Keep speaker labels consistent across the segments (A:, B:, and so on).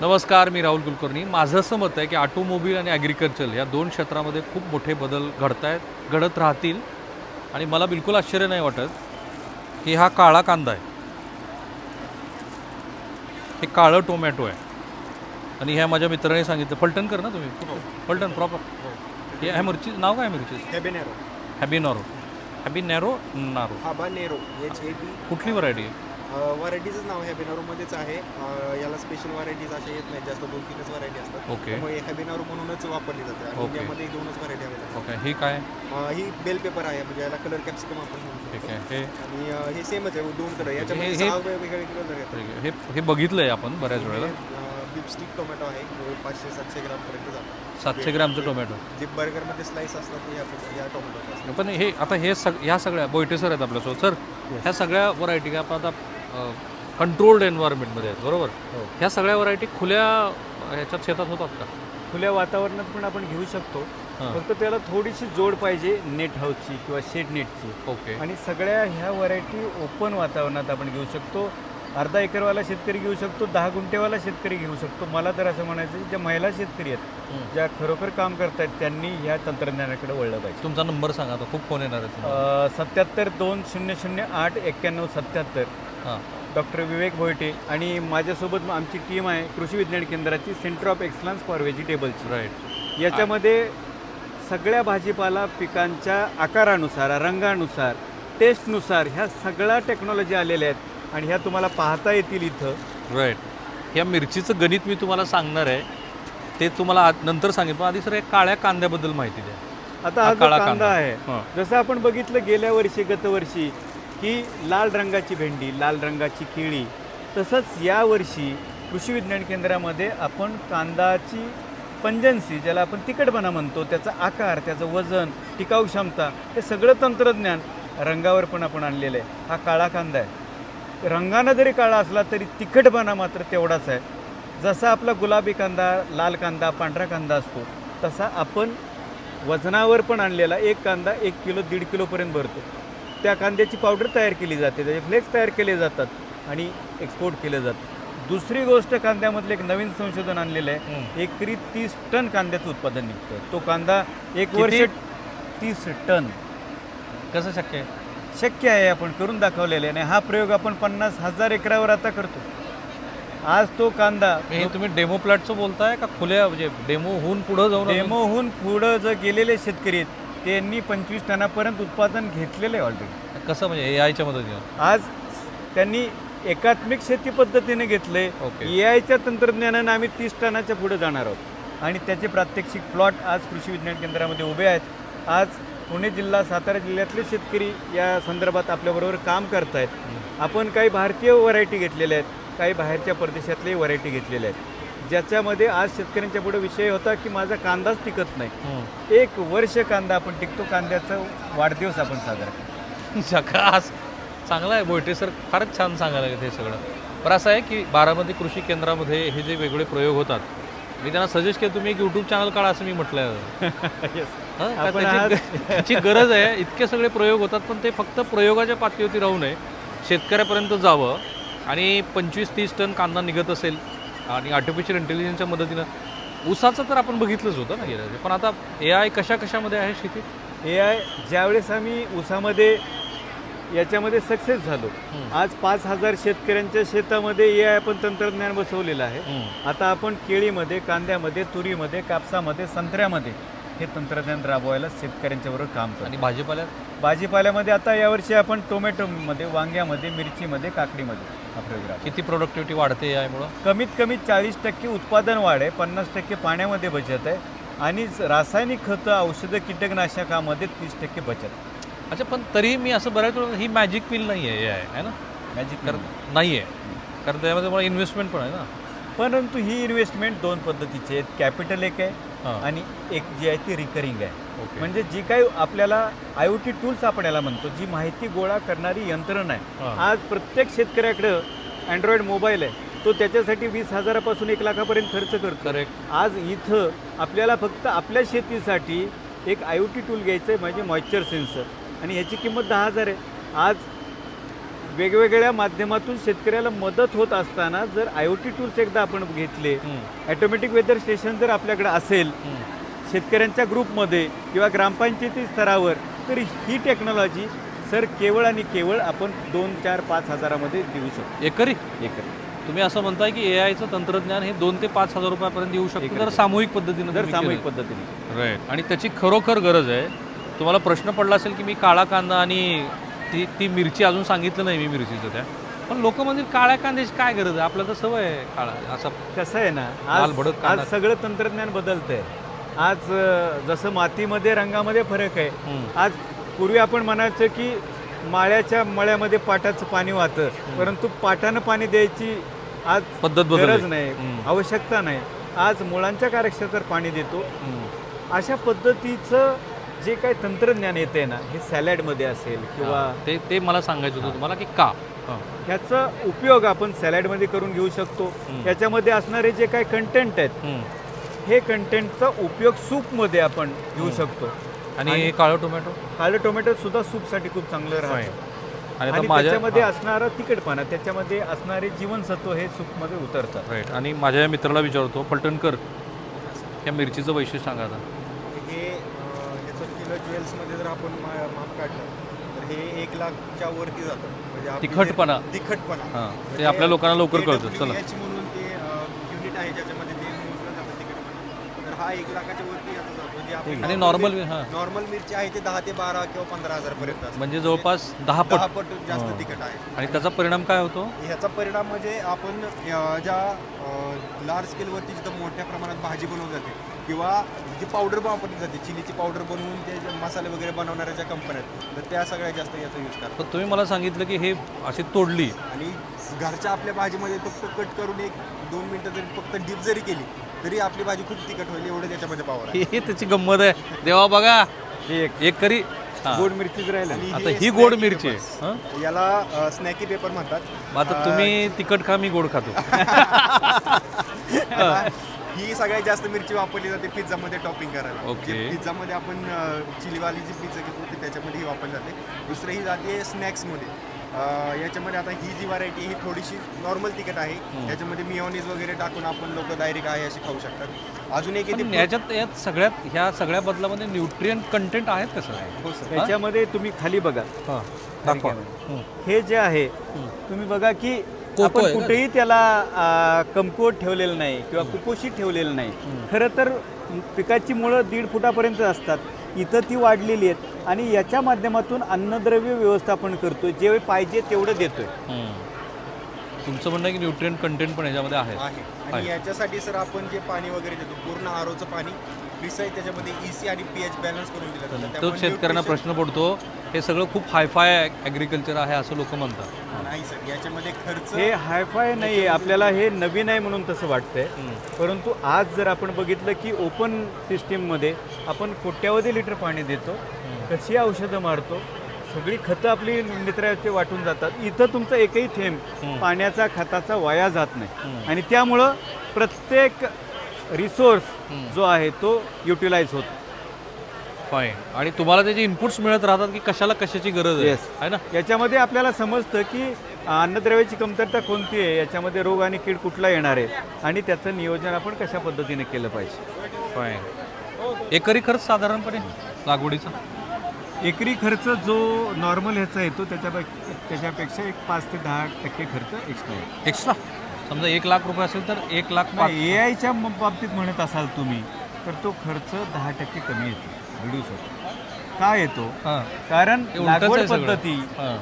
A: नमस्कार मी राहुल कुलकर्णी. माझं असं मत आहे की ऑटोमोबाईल आणि ॲग्रिकल्चर या दोन क्षेत्रामध्ये खूप मोठे बदल घडत आहेत घडत राहतील. आणि मला बिलकुल आश्चर्य नाही वाटत की हा काळा कांदा आहे. हे काळं टोमॅटो आहे. आणि ह्या माझ्या मित्राने सांगितलं. फलटण कर ना तुम्ही. फलटण प्रॉपर हे. ह्या मिरची. नाव काय मिरची
B: हॅबेनेरो
A: हॅबी narrow. हॅबी narrow. Narrow
B: habanero A B
A: कुठली व्हरायटी आहे?
B: व्हरायटीजच नाव हॅबेनारोमध्येच आहे. अं, याला स्पेशल व्हरायटीज अशा येत नाहीत. जास्त दोन तीनच व्हरायटी असतात.
A: ओके
B: त्यामुळे हॅबेनारो म्हणूनच वापरली जाते. आणि. इंडियामध्ये दोनच व्हरायटी अवेलेबल
A: ओके ही काय?
B: ही बेल पेपर आहे. म्हणजे याला कलर कॅप्सिकम आपण
A: ठीक आहे. हे
B: आणि अं, हे सेमच आहे. दोन कलर याच्यामध्ये
A: हे-
B: सहा वेगवेगळे कलर येतात
A: ठीक आहे. हे हे बघितलंय आपण बऱ्याच वेळेला.
B: बिपस्टिक टोमॅटो आहे. पाचशे सातशे ग्राम पर्यंत जातात
A: सातशे ग्रॅमचं टोमॅटो
B: जे बर्गरमध्ये स्लाइस असतात ते या या असतात.
A: पण हे आता हे सग ह्या सगळ्या बोयटे सर आहेत आपल्यासोबत. सर ह्या सगळ्या व्हरायटी आपण आता कंट्रोल्ड एन्व्हायरमेंटमध्ये आहेत बरोबर? ह्या सगळ्या व्हरायटी खुल्या ह्याच्यात शेतात होतात का?
C: खुल्या वातावरणात पण आपण घेऊ शकतो.
A: हां.
C: फक्त त्याला थोडीशी जोड पाहिजे नेट हाऊसची किंवा शेड नेटची.
A: ओके.
C: आणि सगळ्या ह्या व्हरायटी ओपन वातावरणात आपण घेऊ शकतो. अर्धा एकरवाला शेतकरी घेऊ शकतो दहा गुंठेवाला शेतकरी घेऊ शकतो. मला तर असं म्हणायचं आहे, ज्या महिला शेतकरी आहेत. ज्या खरोखर काम करतायत त्यांनी ह्या तंत्रज्ञानाकडे वळलं पाहिजे.
A: तुमचा नंबर सांगा आता खूप फोन येणार आहेत तुम्हाला.
C: सत्याहत्तर दोन शून्य शून्य आठ एक्क्याण्णव सत्याहत्तर.
A: हां.
C: डॉक्टर विवेक भोयटे आणि माझ्यासोबत आमची टीम आहे कृषी विज्ञान केंद्राची centre of excellence for vegetables
A: right.
C: याच्यामध्ये सगळ्या भाजीपाला पिकांच्या आकारानुसार रंगानुसार टेस्टनुसार ह्या सगळ्या टेक्नॉलॉजी आलेल्या आहेत. आणि ह्या तुम्हाला पाहता येतील इथं.
A: राईट या मिरचीचं गणित मी तुम्हाला सांगणार आहे. ते तुम्हाला नंतर सांगेन पण आधी सर एक काळ्या कांद्याबद्दल माहिती द्या.
C: आता
A: हा काळा
C: कांदा. आहे. जसं आपण बघितलं गेल्या वर्षी गतवर्षी की लाल रंगाची भेंडी लाल रंगाची केळी तसंच यावर्षी कृषी विज्ञान केंद्रामध्ये आपण कांदाची पंजन्सी ज्याला आपण तिखटपणा म्हणतो त्याचा आकार त्याचं वजन टिकाऊ क्षमता हे सगळं तंत्रज्ञान रंगावर पण आपण आणलेलं आहे. हा काळा कांदा आहे. रंगानं जरी काळा असला तरी तिखटपणा मात्र तेवढाच आहे. जसा आपला गुलाबी कांदा लाल कांदा पांढरा कांदा असतो तसा आपण वजनावर पण आणलेला एक कांदा एक किलो दीड किलोपर्यंत भरतो. त्या कांद्याची पावडर तयार केली जाते त्याचे फ्लेक्स तयार केले जातात आणि एक्सपोर्ट केलं जातं दुसरी गोष्ट कांद्यामधलं एक नवीन संशोधन आणलेलं आहे. एकरी तीस टन कांद्याचं उत्पादन निघतं तो कांदा एक? वर्ष तीस टन.
A: कसं शक्य आहे?
C: शक्य आहे आपण करून दाखवलेलं आणि हा प्रयोग आपण पन्नास हजार एकरावर आता करतो. आज तो कांदा
A: हे तुम्ही डेमो प्लॅटचं बोलताय का खुल्या म्हणजे डेमो होऊन पुढं जाऊन अजून-
C: डेमोहून पुढं जर गेलेले शेतकरी आहेत त्यांनी पंचवीस टनापर्यंत उत्पादन घेतलेलं आहे ऑलरेडी
A: कसं म्हणजे ए आयच्या मदतीनं?
C: आज त्यांनी एकात्मिक शेती पद्धतीने घेतले. ए आयच्या तंत्रज्ञानानं आम्ही तीस टनाच्या पुढे जाणार आहोत. आणि त्याचे प्रात्यक्षिक प्लॉट आज कृषी विज्ञान केंद्रामध्ये उभे आहेत. आज पुणे जिल्हा सातारा जिल्ह्यातले शेतकरी या संदर्भात आपल्याबरोबर काम करत आहेत आपण काही भारतीय व्हरायटी घेतलेल्या आहेत काही बाहेरच्या परदेशातले व्हरायटी घेतलेल्या आहेत. ज्याच्यामध्ये आज शेतकऱ्यांच्या पुढे विषय होता की माझा कांदाच टिकत नाही. एक वर्ष कांदा आपण टिकतो कांद्याचा वाढदिवस आपण साजरा करतो.
A: झकास चांगला आहे बोयटे सर फारच छान सांगायला लागेल हे सगळं. पण असं आहे की बारामती कृषी केंद्रामध्ये हे जे वेगळे प्रयोग होतात मी त्यांना सजेस्ट केलं तुम्ही एक यूट्यूब चॅनल काढा असं मी म्हटलं हं? का
C: आपण
A: त्याची त्याची गरज आहे इतके सगळे प्रयोग होतात पण ते फक्त प्रयोगाच्या पातळीवरती राहू नये शेतकऱ्यापर्यंत जावं आणि पंचवीस तीस टन कांदा निघत असेल आणि आर्टिफिशियल इंटेलिजन्सच्या मदतीनं ऊसाचं तर आपण बघितलंच होतं ना गेल्या. पण आता ए आय कशा कशामध्ये आहे शेतीत
C: ए आय ज्यावेळेस आम्ही ऊसामध्ये याच्यामध्ये सक्सेस झालो. आज पाच हजार शेतकऱ्यांच्या शेतामध्ये ए आय आपण तंत्रज्ञान बसवलेलं आहे. आता आपण केळीमध्ये कांद्यामध्ये तुरीमध्ये कापसामध्ये संत्र्यामध्ये हे तंत्रज्ञान राबवायला शेतकऱ्यांच्या बरोबर काम करतो.
A: आणि भाजीपाल्यात
C: भाजीपाल्यामध्ये आता यावर्षी आपण टोमॅटोमध्ये वांग्यामध्ये मिरचीमध्ये काकडीमध्ये हा प्रयोग.
A: किती प्रोडक्टिव्हिटी वाढते ए आयमुळं
C: कमीत कमी चाळीस टक्के उत्पादन वाढ आहे पन्नास टक्के पाण्यामध्ये बचत आहे आणि रासायनिक खतं औषधं कीटकनाशकामध्ये तीस टक्के बचत
A: अच्छा पण तरी मी असं बऱ्याच वेळा ही मॅजिक पिल नाही आहे आहे है ना?
C: मॅजिक
A: कारण नाही. आहे कारण त्यामध्ये मला इन्व्हेस्टमेंट पण आहे ना.
C: परंतु ही इन्व्हेस्टमेंट दोन पद्धतीची आहेत. कॅपिटल एक आहे
A: हां.
C: आणि एक जी आहे ती रिकरिंग आहे.
A: ओके
C: म्हणजे जी काही आपल्याला आय ओ टी टूल्स आपण याला म्हणतो जी माहिती गोळा करणारी यंत्रणा आहे.
A: हां.
C: आज प्रत्येक शेतकऱ्याकडं अँड्रॉइड मोबाईल आहे. तो त्याच्यासाठी वीस हजारापासून एक लाखापर्यंत खर्च करतो.
A: करेक्ट
C: आज इथं आपल्याला फक्त आपल्या शेतीसाठी एक आय ओ टी टूल घ्यायचं आहे म्हणजे मॉइश्चर सेन्सर आणि ह्याची किंमत दहा हजार आहे. आज वेगवेगळ्या माध्यमातून शेतकऱ्याला मदत होत असताना जर आय ओ टी टूल्स एकदा आपण घेतले ॲटोमॅटिक वेदर स्टेशन जर आपल्याकडे असेल. शेतकऱ्यांच्या ग्रुपमध्ये किंवा ग्रामपंचायती स्तरावर तर ही टेक्नॉलॉजी सर केवळ आणि केवळ आपण दोन चार पाच हजारामध्ये देऊ शकतो.
A: एकरी?
C: एकर.
A: तुम्ही असं म्हणताय की ए आयचं तंत्रज्ञान हे दोन ते पाच हजार रुपयापर्यंत येऊ शकतं. जर सामूहिक पद्धतीनं
C: जर सामूहिक. पद्धतीने.
A: राईट आणि त्याची खरोखर गरज आहे. तुम्हाला प्रश्न पडला असेल की मी काळा कांदा आणि ती ती मिरची अजून सांगितलं नाही मी मिरचीचं त्या पण लोक म्हणजे काळ्या कांद्याची काय गरज आहे आपल्याला तर सवय आहे काळा असं
C: कसं आहे ना आज
A: भडक
C: आज. सगळं तंत्रज्ञान बदलतंय आज अं, जसं मातीमध्ये रंगामध्ये फरक आहे
A: हम्म.
C: आज पूर्वी आपण म्हणायचं की माळ्याच्या मळ्यामध्ये पाटाचं पाणी वाहतं परंतु पाटानं पाणी द्यायची आज
A: पद्धत बदलली.
C: गरज नाही
A: हम्म.
C: आवश्यकता नाही आज मुळांच्या कार्यक्षेत्रात पाणी देतो
A: हम्म.
C: अशा पद्धतीचं जे काही तंत्रज्ञान येते ना हे सॅलॅडमध्ये असेल किंवा
A: ते ते मला सांगायचं होतं तुम्हाला की का.
C: ह्याचा उपयोग आपण सॅलॅडमध्ये करून घेऊ शकतो.
A: हम्म.
C: याच्यामध्ये असणारे जे काही कंटेंट आहेत. हे कंटेंटचा उपयोग सूपमध्ये आपण घेऊ शकतो.
A: आणि काळं टोमॅटो?
C: काळं टोमॅटो सुद्धा सूपसाठी खूप चांगलं राहतं.
A: आणि
C: त्याच्यामध्ये. असणारा तिखटपणा त्याच्यामध्ये असणारे जीवनसत्व हे सूपमध्ये उतरतात.
A: राईट आणि माझ्या मित्राला विचारतो पलटणकर या मिरचीचं वैशिष्ट्य सांगा आता.
B: किलो ज्वेल्समध्ये जर आपण मा- माप काढलं तर हे एक लाखच्या वरती जातं. म्हणजे आपली जे-
A: तिखटपणा.
B: तिखटपणा.
A: हां. ते आपल्या लोकांना लवकर कळतं. चला.
B: म्हणून ते युनिट आहे ज्याच्यामध्ये ते मोजलं जातं तिखटपणा. तर हा एक लाखाच्या वरती याचा जातो. जे आपण
A: आणि नॉर्मल हां.
B: नॉर्मल मिरची आहे ते दहा ते बारा किंवा पंधरा हजार पर्यंत असते.
A: म्हणजे जवळपास दहा
B: दहा
A: पट.
B: पट जास्त. तिखट आहे.
A: आणि त्याचा परिणाम काय होतो?
B: ह्याचा परिणाम म्हणजे आपण अं, ज्या लार्ज स्केलवरती जिथं मोठ्या प्रमाणात भाजी बनवली जाते किंवा जी पावडर वापरली जाते चिलीची पावडर बनवून ते मसाले वगैरे बनवणाऱ्या ज्या कंपन्या आहेत तर त्या सगळ्यात जास्त याचा यूज करतात.
A: तर तुम्ही मला सांगितलं की हे अशी तोडली.
B: आणि घरच्या आपल्या भाजीमध्ये फक्त कट करून एक दोन मिनटं जरी फक्त डीप जरी केली तरी आपली भाजी खूप तिखट होईल एवढं त्याच्यामध्ये पावर आहे.
A: हे त्याची गंमत आहे. देवा बघा
C: हे एक.
A: एक करी.
C: गोड मिरचीच राहिलं.
B: आणि
A: आता
B: हे
A: गोड मिरची आहे?
B: याला स्नॅकी पेपर म्हणतात.
A: आता तुम्ही तिखट खा मी गोड खातो.
B: ही सगळ्यात जास्त मिरची वापरली जाते पिझ्झामध्ये टॉपिंग करायला.
A: ओके.
B: जे पिझ्झामध्ये आपण चिलीवाली जी पिझ्झा घेतो ती त्याच्यामध्ये ही वापरली जाते. दुसरी ही जाते स्नॅक्समध्ये अ, याच्यामध्ये आता ही जी व्हरायटी ही थोडीशी नॉर्मल तिखट आहे. त्याच्यामध्ये मिओनीज वगैरे टाकून आपण लोक डायरेक्ट आहे अशी खाऊ शकतात. अजून एक
A: पण
B: येते
A: याच्यात यात सगळ्यात ह्या सगळ्या बदलामध्ये न्यूट्रियन कंटेंट आहेत कसं
B: हो सर.
C: त्याच्यामध्ये तुम्ही खाली बघा.
A: हां. दाखवा. हं.
C: हे जे आहे तुम्ही बघा की
A: कोको
C: आपण
A: आहे?
C: कुठेही त्याला आ, कमकुवत ठेवलेलं नाही किंवा कुपोषित ठेवलेलं नाही. खरं तर पिकाची मुळं दीड फुटापर्यंत असतात. इथं ती वाढलेली आहेत आणि याच्या माध्यमातून अन्नद्रव्य व्यवस्थापन करतोय. जे पाहिजे तेवढं देतोय.
A: हं. तुमचं म्हणणं आहे की न्यूट्रियन कंटेंट पण ह्याच्यामध्ये आहे.
B: आहे. आणि. याच्यासाठी सर आपण जे पाणी वगैरे देतो पूर्ण आरोचं पाणी प्रिसाईज त्याच्यामध्ये इसी आणि पीएच बॅलन्स करून दिलं जातं.
A: तो
B: त्यामुळे
A: शेतकऱ्यांना
B: nutrition-
A: प्रश्न पडतो हे सगळं खूप हायफाय ॲग्रिकल्चर आहे असं लोक म्हणतात.
B: नाही सर याच्यामध्ये खर्च
C: हे हायफाय नाही आहे आपल्याला हे नवीन आहे म्हणून तसं वाटतंय. परंतु आज जर आपण बघितलं की ओपन सिस्टीममध्ये आपण कोट्यावधी लिटर पाणी देतो कशी औषधं मारतो सगळी खतं आपली मित्राचे वाटून जातात इथं तुमचा एकही थेंब. पाण्याचा खताचा वाया जात नाही. आणि त्यामुळं प्रत्येक रिसोर्स. जो आहे तो युटिलाइज होतो
A: फाईन आणि तुम्हाला त्याचे इनपुट्स मिळत राहतात की कशाला कशाची गरज आहे
C: Yes.
A: आहे ना?
C: याच्यामध्ये आपल्याला समजतं की अन्नद्रव्याची कमतरता कोणती आहे याच्यामध्ये रोग आणि कीड कुठला येणार आहे आणि त्याचं नियोजन आपण कशा पद्धतीने केलं पाहिजे.
A: फाईन एकरी खर्च साधारणपणे लागवडीचा?
C: एकरी खर्च जो नॉर्मल ह्याचा येतो त्याच्यापेक्षा त्याच्यापेक्षा एक पाच ते दहा टक्के खर्च एक्स्ट्रा येतो.
A: एक्स्ट्रा समजा एक लाख रुपये असेल तर एक लाख पाच
C: ए आयच्या बाबतीत म्हणत असाल तुम्ही तर तो खर्च दहा टक्के कमी येतो. रिड्यूस होतो. का येतो
A: हां.
C: कारण
A: हे उलटंच आहे
C: लागवड
A: सगळं.
C: पद्धती
A: हां.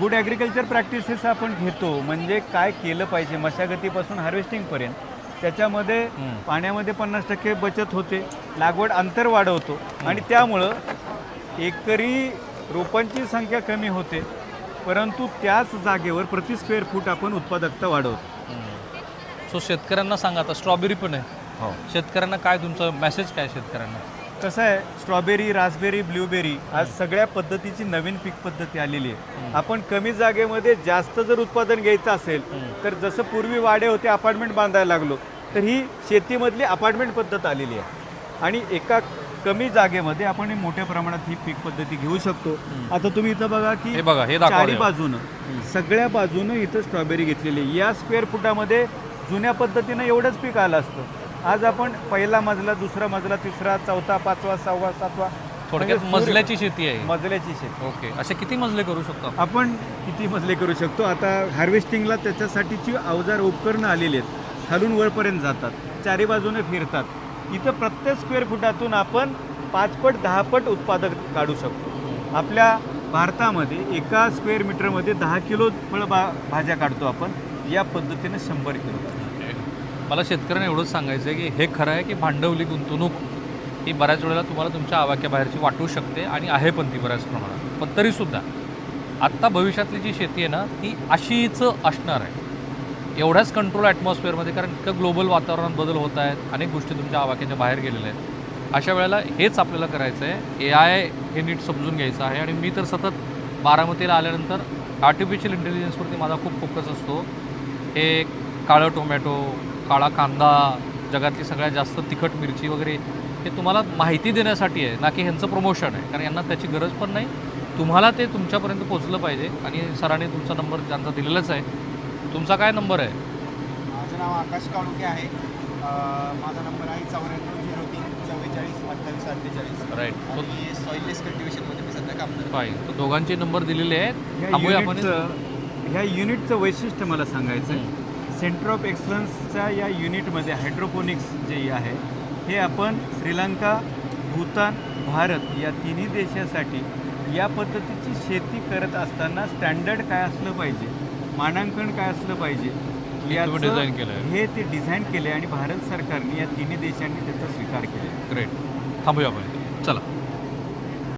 C: गुड ॲग्रिकल्चर प्रॅक्टिसेस आपण घेतो म्हणजे काय केलं पाहिजे मशागतीपासून हार्वेस्टिंगपर्यंत त्याच्यामध्ये
A: हं.
C: पाण्यामध्ये पन्नास टक्के बचत होते लागवड अंतर वाढवतो. आणि त्यामुळं एकरी रोपांची संख्या कमी होते परंतु त्याच जागेवर प्रति स्क्वेअर फूट आपण उत्पादकता वाढवतो.
A: सो शेतकऱ्यांना सांगा आता स्ट्रॉबेरी पण आहे.
C: हो.
A: शेतकऱ्यांना काय तुमचं मेसेज काय शेतकऱ्यांना?
C: कसं आहे स्ट्रॉबेरी रासबेरी ब्ल्यूबेरी आज सगळ्या पद्धतीची नवीन पीक पद्धती आलेली आहे. आपण कमी जागेमध्ये जास्त जर उत्पादन घ्यायचं असेल तर जसं पूर्वी वाडे होते अपार्टमेंट बांधायला लागलो तर ही शेतीमधली अपार्टमेंट पद्धत आलेली आहे. आणि एका कमी जागेमध्ये आपण मोठ्या प्रमाणात ही पीक पद्धती घेऊ शकतो. आता तुम्ही इथं बघा की
A: बघा हे
C: चारी बाजूनं सगळ्या बाजूनं इथं स्ट्रॉबेरी घेतलेली आहे. या स्क्वेअर फुटामध्ये जुन्या पद्धतीनं एवढंच पीक आलं असतं. आज आपण पहिला मजला दुसरा मजला तिसरा चौथा पाचवा सहावा सातवा.
A: थोडक्यात
C: म्हणजे
A: मजल्याची शेती आहे.
C: मजल्याची शेती.
A: ओके. असे किती मजले करू शकतो आपण?
C: किती मजले करू शकतो? आता हार्वेस्टिंगला त्याच्यासाठीची अवजार उपकरणं आलेली आहेत. खालून वरपर्यंत जातात. चारी बाजूने फिरतात. इथं प्रत्येक स्क्वेअर फुटातून आपण पाच पट दहा पट उत्पादक काढू शकतो. आपल्या भारतामध्ये एका स्क्वेअर मीटरमध्ये दहा किलो फळ भाज्या काढतो आपण. या पद्धतीने शंभर किलो.
A: मला शेतकऱ्यांना एवढंच सांगायचं आहे की हे खरं आहे की भांडवली गुंतवणूक ही बऱ्याच वेळेला तुम्हाला तुमच्या आवाक्याबाहेरची वाटू शकते आणि आहे पण ती बऱ्याच प्रमाणात. पण तरीसुद्धा आत्ता भविष्यातली जी शेती आहे ना ती अशीच असणार आहे. एवढ्याच कंट्रोल ॲटमॉस्फिअरमध्ये कारण इतकं ग्लोबल वातावरणात बदल होत आहेत अनेक गोष्टी तुमच्या आवाक्याच्या बाहेर गेलेल्या आहेत. अशा वेळेला हेच आपल्याला करायचं आहे. ए आय हे नीट समजून घ्यायचं आहे आणि मी तर सतत बारामतीला आल्यानंतर आर्टिफिशियल इंटेलिजन्सवरती माझा खूप फोकस असतो. हे काळं टोमॅटो काळा कांदा जगातली सगळ्यात जास्त तिखट मिरची वगैरे हे तुम्हाला माहिती देण्यासाठी आहे ना की ह्यांचं प्रमोशन आहे. कारण यांना त्याची गरज पण नाही. तुम्हाला ते तुमच्यापर्यंत पोचलं पाहिजे आणि सरांनी तुमचा नंबर त्यांचा दिलेलाच आहे तुमचा काय नंबर आहे?
B: माझं नाव आकाश काळुके आहे. अं, माझा नंबर आहे चौऱ्याण्णव झिरो तीन चव्वेचाळीस अठ्ठावीस अठ्ठेचाळीस.
A: राईट
B: आणि सॉइललेस कल्टिवेशनमध्ये मी सध्या काम करतो
A: फाईन तर दोघांचे नंबर दिलेले आहेत. आपण.
C: युनिटचं ह्या युनिटचं वैशिष्ट्य मला सांगायचं आहे सेंटर ऑफ एक्सलन्सच्या या युनिटमध्ये हायड्रोपोनिक्स जे आहे हे आपण श्रीलंका भूतान भारत या तिन्ही देशासाठी या पद्धतीची शेती करत असताना स्टँडर्ड काय असलं पाहिजे? मानांकन काय असलं पाहिजे?
A: design केलंय.
C: हे ते डिझाईन केले आणि भारत सरकारने या तिन्ही देशांनी त्याचा स्वीकार केला
A: ग्रेट थांबूया आपण. चला.